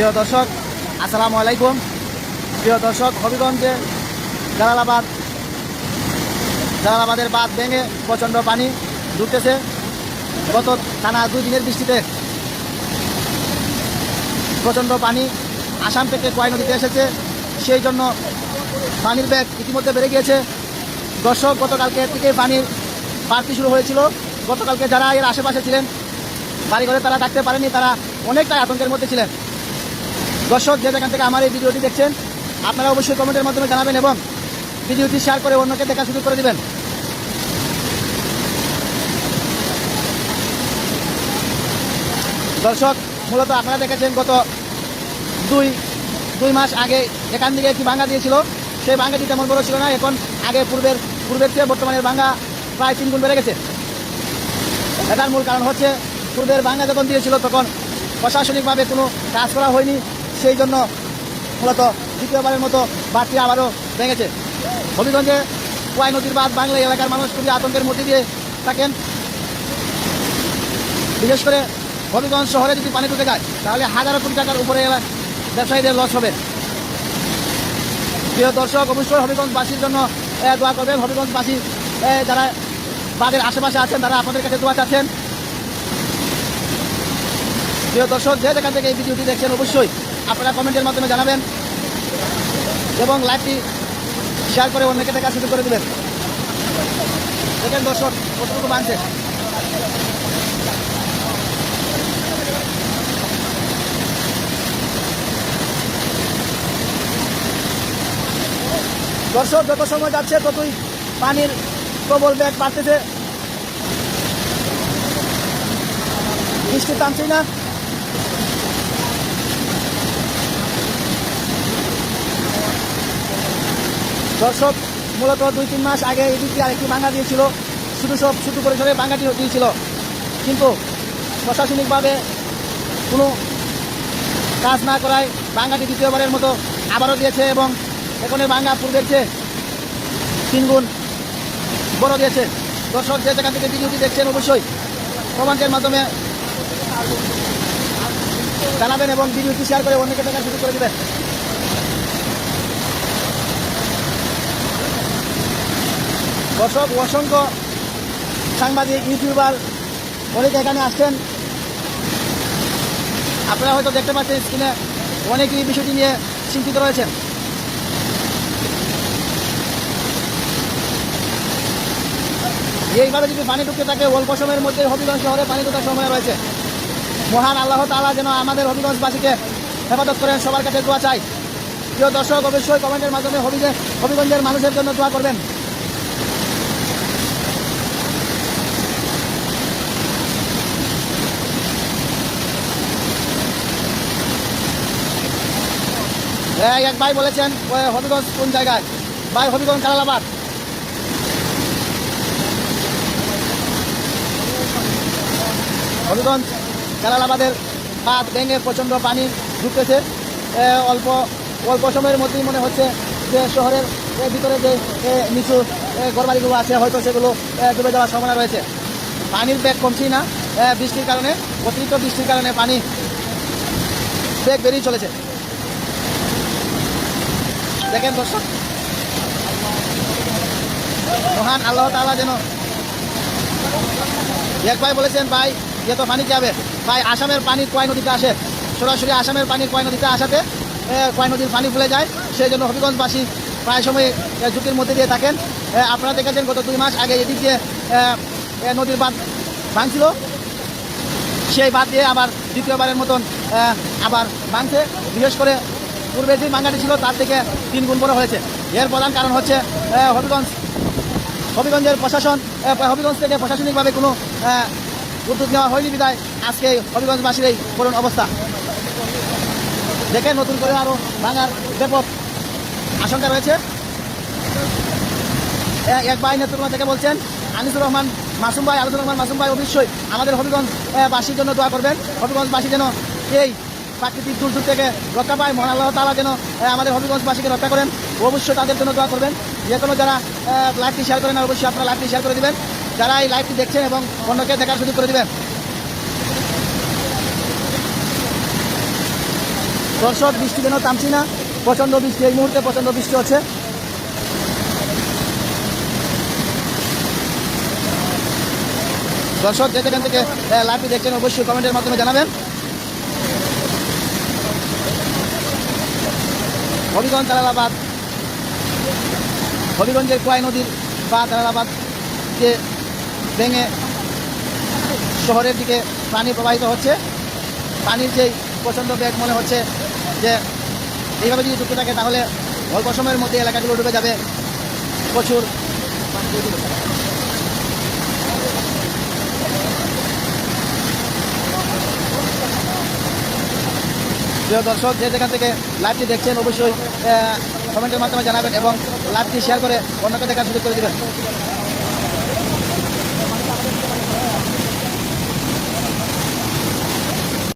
প্রিয় দর্শক, আসসালামু আলাইকুম। প্রিয় দর্শক, হবিগঞ্জে জালালাবাদ, জালালাবাদের বাঁধ ভেঙে প্রচণ্ড পানি ঢুকতেছে। গত টানা দুই দিনের বৃষ্টিতে প্রচণ্ড পানি আসাম থেকে কয় নদীতে এসেছে, সেই জন্য পানির ব্যাগ ইতিমধ্যে বেড়ে গিয়েছে। দর্শক, গতকালকে থেকে পানির বাড়তি শুরু হয়েছিল। গতকালকে যারা এর আশেপাশে ছিলেন, বাড়িঘরে তারা থাকতে পারেনি, তারা অনেকটাই আতঙ্কের মধ্যে ছিলেন। দর্শক যে যেখান থেকে আমার এই ভিডিওটি দেখছেন, আপনারা অবশ্যই কমেন্টের মাধ্যমে জানাবেন এবং ভিডিওটি শেয়ার করে অন্যকে দেখা শুরু করে দেবেন। দর্শক, মূলত আপনারা দেখেছেন গত দুই দুই মাস আগে এখান থেকে একটি ভাঙ্গা দিয়েছিল, সেই ভাঙ্গাটি তেমন বড় ছিল না, এখন আগে পূর্বের পূর্বের চেয়ে বর্তমানের ভাঙ্গা প্রায় তিন গুণ বেড়ে গেছে। এটার মূল কারণ হচ্ছে, পূর্বের ভাঙ্গা যখন দিয়েছিল, তখন প্রশাসনিকভাবে কোনো কাজ করা হয়নি। সেই জন্য মূলত দ্বিতীয়বারের মতো বাড়তি আবারও ভেঙেছে। হবিগঞ্জে কোয়াই নদীর বাদ বাংলা এলাকার মানুষ খুবই আতঙ্কের মধ্যে দিয়ে থাকেন। বিশেষ করে হবিগঞ্জ শহরে যদি পানি ঢুকে যায়, তাহলে হাজারো কোটি টাকার উপরে ব্যবসায়ীদের লস হবে। প্রিয় দর্শক, অবশ্যই হবিগঞ্জবাসীর জন্য দোয়া করবেন। হবিগঞ্জবাসী যারা বাদের আশেপাশে আছেন, তারা আপনাদের কাছে দোয়া চাচ্ছেন। প্রিয় দর্শক, যে যেখান থেকে এই ভিডিওটি দেখছেন, অবশ্যই আপনারা কমেন্টের মাধ্যমে জানাবেন এবং লাইভটি শেয়ার করে অন্যকে দেখা শুরু করে দেবেন। দেখেন দর্শক, কতটুকু মানছে দর্শক, যত সময় যাচ্ছে, ততই পানির প্রবল ব্যাগ বাড়তেছে। বৃষ্টি টানছেই না। দর্শক, মূলত দুই তিন মাস আগে এদিকে আরেকটি ভাঙা দিয়েছিল। শুধু সব শুধু পরিসরে ভাঙাটি দিয়েছিল। কিন্তু প্রশাসনিকভাবে কোনো কাজ না করায় ভাঙ্গাটি দ্বিতীয়বারের মতো আবারও দিয়েছে এবং এখানে ভাঙ্গা পূর্বের চেয়ে তিনগুণ বড় দিয়েছে। দর্শক, যে জায়গা থেকে ভিডিওটি দেখছেন অবশ্যই কমেন্টের মাধ্যমে জানাবেন এবং ভিডিওটি শেয়ার করে অন্যকে দেখা শুরু করে দেবেন। দর্শক অসংখ্য সাংবাদিক, ইউটিউবার, অনেকে এখানে আসছেন। আপনারা হয়তো দেখতে পাচ্ছেন স্ক্রিনে অনেকেই বিষয়টি নিয়ে চিন্তিত রয়েছেন। এইভাবে যদি পানি ঢুকতে থাকে, অল্প সময়ের মধ্যে হবিগঞ্জ শহরে পানি ঢোকার সময় রয়েছে। মহান আল্লাহ তাআলা যেন আমাদের হবিগঞ্জবাসীকে হেফাজত করেন, সবার কাছে দোয়া চাই। প্রিয় দর্শক, অবশ্যই কমেন্টের মাধ্যমে হবিগে হবিগঞ্জের মানুষের জন্য দোয়া করবেন। এক ভাই বলেছেন হবিগঞ্জ কোন জায়গায়? ভাই, হবিগঞ্জ কালালাবাদ। হবিগঞ্জ কালালাবাদের বাঁধ ভেঙে প্রচণ্ড পানি ঢুকতেছে অল্প অল্প সময়ের মধ্যেই মনে হচ্ছে যে শহরের ভিতরে যে নিচু ঘরবাড়িগুলো আছে, হয়তো সেগুলো ডুবে যাওয়ার সম্ভাবনা রয়েছে। পানির ব্যাগ কমছেই না বৃষ্টির কারণে, অতিরিক্ত বৃষ্টির কারণে পানি ব্যাগ বেরিয়ে চলেছে। দেখেন দর্শক। মহান আল্লাহ তাআলা যেন এক ভাই বলেছেন, ভাই যে তো পানি হবে ভাই, আসামের পানি কয় নদীতে আসে? সরাসরি আসামের পানি কয় নদীতে আসাতে কয় নদীর পানি ফুলে যায়। সেই জন্য হবিগঞ্জবাসী প্রায় সময় ঝুঁকির মধ্যে দিয়ে থাকেন। আপনারা দেখেছেন, গত দুই মাস আগে এদিক দিয়ে নদীর বাঁধ ভাঙছিল। সেই বাদ দিয়ে আবার দ্বিতীয়বারের মতন আবার ভাঙছে। বিশেষ করে পূর্বে যে মাঙ্গাটি ছিল তার থেকে তিন গুণ বড় হয়েছে। এর প্রধান কারণ হচ্ছে হবিগঞ্জ। হবিগঞ্জের প্রশাসন হবিগঞ্জ থেকে প্রশাসনিকভাবে কোনো উদ্যোগ নেওয়া হয়নি বিদায় আজকে হবিগঞ্জবাসীর এই করুণ অবস্থা। দেখে নতুন করে আরও ভাঙার ব্যাপক আশঙ্কা রয়েছে। এক ভাই নেত্রকোনা থেকে বলছেন আনিসুর রহমান মাসুম ভাই আনিসুর রহমান মাসুম ভাই অবশ্যই আমাদের হবিগঞ্জ এ, বাসীর জন্য দোয়া করবেন। হবিগঞ্জবাসী যেন এই প্রাকৃতিক দুর্যোগ থেকে রক্ষা পায়। মহান আল্লাহ তালা যেন আমাদের হবিগঞ্জবাসীকে রক্ষা করেন। অবশ্যই তাদের জন্য দোয়া করবেন। যে কোনো যারা লাইভটি শেয়ার করেন অবশ্যই আপনারা লাইভটি শেয়ার করে দিবেন। যারা এই লাইভটি দেখছেন এবং অন্যকে দেখার সুযোগ করে দিবেন। দর্শক, বৃষ্টি যেন থামছি না। প্রচণ্ড বৃষ্টি এই মুহূর্তে, প্রচণ্ড বৃষ্টি হচ্ছে। দর্শক যে যেখান থেকে লাইভটি দেখছেন, অবশ্যই কমেন্টের মাধ্যমে জানাবেন। হবিগঞ্জ তালালাবাদ হবিগঞ্জের কোয়াই নদীর বা তালালাবাদকে ভেঙে শহরের দিকে পানি প্রবাহিত হচ্ছে, পানির যেই প্রচণ্ড বেগ মনে হচ্ছে যে এইভাবে যদি চলতে থাকে, তাহলে অল্প সময়ের মধ্যে এলাকাগুলো ডুবে যাবে। প্রচুর প্রিয় দর্শক, যে যেখান থেকে লাইভটি দেখছেন, অবশ্যই কমেন্টের মাধ্যমে জানাবেন এবং লাইভটি শেয়ার করে অন্যকে দেখার সুযোগ করে দেবেন।